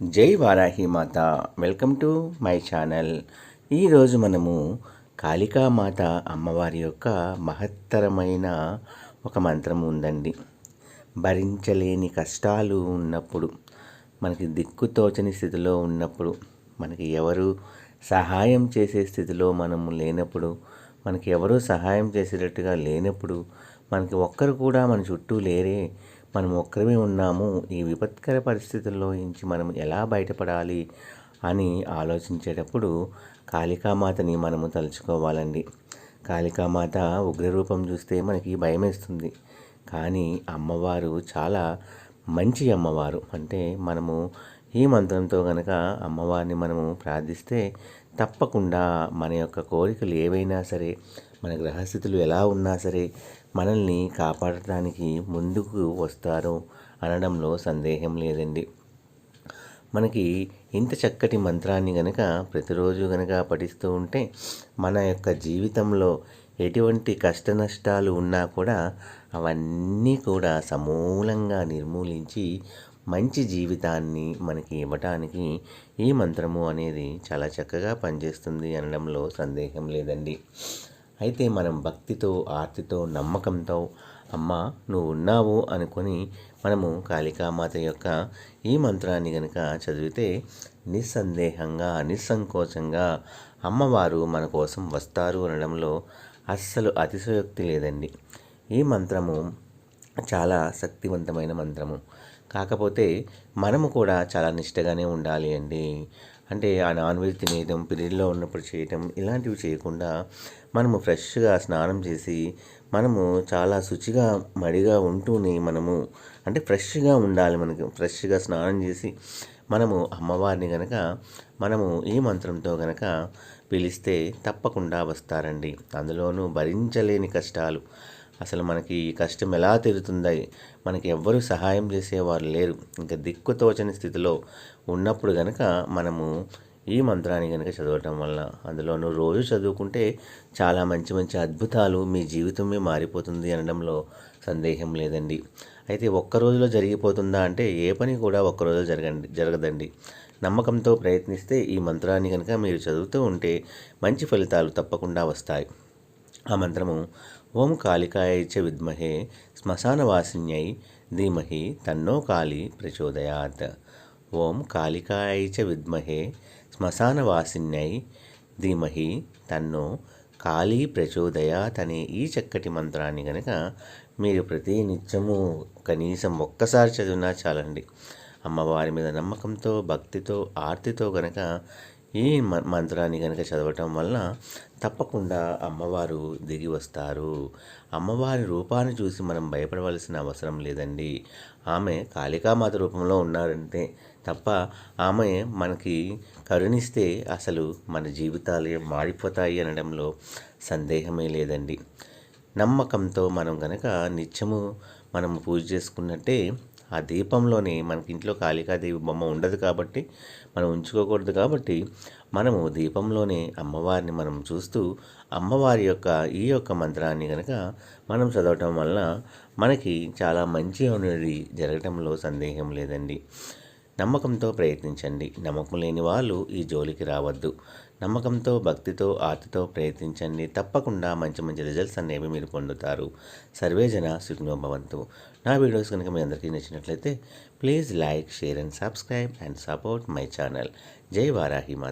జై వారాహి మాత. Welcome to my channel. ఈరోజు మనము కాళికామాత అమ్మవారి యొక్క మహత్తరమైన ఒక మంత్రం ఉందండి. భరించలేని కష్టాలు ఉన్నప్పుడు మనకి దిక్కు తోచని స్థితిలో ఉన్నప్పుడు మనకి ఎవరు సహాయం చేసే స్థితిలో మనము లేనప్పుడు మనకి ఎవరు సహాయం చేసేటట్టుగా లేనప్పుడు మనకి ఒక్కరు కూడా మన చుట్టూ లేరే మనం ఒక్కరమే ఉన్నాము ఈ విపత్కర పరిస్థితుల్లో నుంచి మనం ఎలా బయటపడాలి అని ఆలోచించేటప్పుడు కాళికామాతని మనము తలుచుకోవాలండి. కాళికామాత ఉగ్రరూపం చూస్తే మనకి భయమేస్తుంది. కానీ అమ్మవారు చాలా మంచి అమ్మవారు. అంటే మనము ఈ మంత్రంతో కనుక అమ్మవారిని మనము ప్రార్థిస్తే తప్పకుండా మన యొక్క కోరికలు ఏవైనా సరే మన గ్రహస్థితులు ఎలా ఉన్నా సరే మనల్ని కాపాడటానికి ముందుకు వస్తారు అనడంలో సందేహం లేదండి. మనకి ఇంత చక్కటి మంత్రాన్ని గనక ప్రతిరోజు గనక పఠిస్తూ ఉంటే మన యొక్క జీవితంలో ఎటువంటి కష్ట నష్టాలు ఉన్నా కూడా అవన్నీ కూడా సమూలంగా నిర్మూలించి మంచి జీవితాన్ని మనకి ఇవ్వటానికి ఈ మంత్రము అనేది చాలా చక్కగా పనిచేస్తుంది అనడంలో సందేహం లేదండి. అయితే మనం భక్తితో ఆర్తితో నమ్మకంతో అమ్మ నువ్వు ఉన్నావు అనుకొని మనము కాళికామాత యొక్క ఈ మంత్రాన్ని కనుక చదివితే నిస్సందేహంగా నిస్సంకోచంగా అమ్మవారు మన కోసం వస్తారు అనడంలో అస్సలు అతిశయోక్తి లేదండి. ఈ మంత్రము చాలా శక్తివంతమైన మంత్రము. కాకపోతే మనము కూడా చాలా నిష్టగానే ఉండాలి అండి. అంటే ఆ నాన్ వెజ్ తినేయడం పీరియడ్లో ఉన్నప్పుడు చేయటం ఇలాంటివి చేయకుండా మనము ఫ్రెష్గా స్నానం చేసి మనము చాలా శుచిగా మడిగా ఉంటూనే మనము అంటే ఫ్రెష్గా ఉండాలి మనకి. ఫ్రెష్గా స్నానం చేసి మనము అమ్మవారిని కనుక మనము ఈ మంత్రంతో కనుక పిలిస్తే తప్పకుండా వస్తారండి. అందులోనూ భరించలేని కష్టాలు. అసలు మనకి ఈ కష్టం ఎలా తీరుతుందో మనకి ఎవ్వరూ సహాయం చేసేవారు లేరు. ఇంకా దిక్కు తోచని స్థితిలో ఉన్నప్పుడు కనుక మనము ఈ మంత్రాన్ని కనుక చదవటం వల్ల అందులోనూ రోజు చదువుకుంటే చాలా మంచి మంచి అద్భుతాలు మీ జీవితమే మారిపోతుంది అనడంలో సందేహం లేదండి. అయితే ఒక్క రోజులో జరిగిపోతుందా అంటే ఏ పని కూడా ఒక్క రోజులో జరగండి జరగదండి. నమ్మకంతో ప్రయత్నిస్తే ఈ మంత్రాన్ని కనుక మీరు చదువుతూ ఉంటే మంచి ఫలితాలు తప్పకుండా వస్తాయి. ఆ మంత్రము ఓం కాళికాయ చ విద్మహే శ్మశానవాసిన్యై ధీమహి తన్నో కాళీ ప్రచోదయాత్. ఓం కాళికాయ చ విద్మహే శ్మశానవాసిన్యై ధీమహి తన్నో కాళీ ప్రచోదయాత్ అనే ఈ చక్కటి మంత్రాన్ని కనుక మీరు ప్రతి నిత్యము కనీసం ఒక్కసారి చదివినా చాలండి. అమ్మవారి మీద నమ్మకంతో భక్తితో ఆర్తితో కనుక ఈ మంత్రాన్ని కనుక చదవటం వలన తప్పకుండా అమ్మవారు దిగి వస్తారు. అమ్మవారి రూపాన్ని చూసి మనం భయపడవలసిన అవసరం లేదండి. ఆమె కాళికామాత రూపంలో ఉన్నారంటే తప్ప ఆమె మనకి కరుణిస్తే అసలు మన జీవితాలు మారిపోతాయి అనడంలో సందేహమే లేదండి. నమ్మకంతో మనం కనుక నిత్యము మనం పూజ చేసుకున్నట్టే ఆ దీపంలోనే మనకి ఇంట్లో కాళికాదేవి బొమ్మ ఉండదు కాబట్టి మనం ఉంచుకోకూడదు కాబట్టి మనము దీపంలోనే అమ్మవారిని మనం చూస్తూ అమ్మవారి యొక్క ఈ యొక్క మంత్రాన్ని కనుక మనం చదవటం వల్ల మనకి చాలా మంచి అనేది జరగటంలో సందేహం లేదండి. నమ్మకంతో ప్రయత్నించండి. నమ్మకం లేని వాళ్ళు ఈ జోలికి రావద్దు. నమ్మకంతో భక్తితో ఆర్తితో ప్రయత్నించండి. తప్పకుండా మంచి మంచి రిజల్ట్స్ అనేవి మీరు పొందుతారు. సర్వేజన సుఖ్నోభవంతు నా వీడియోస్ కనుక మీ అందరికీ నచ్చినట్లయితే please like share and subscribe and support my channel జై వారాహి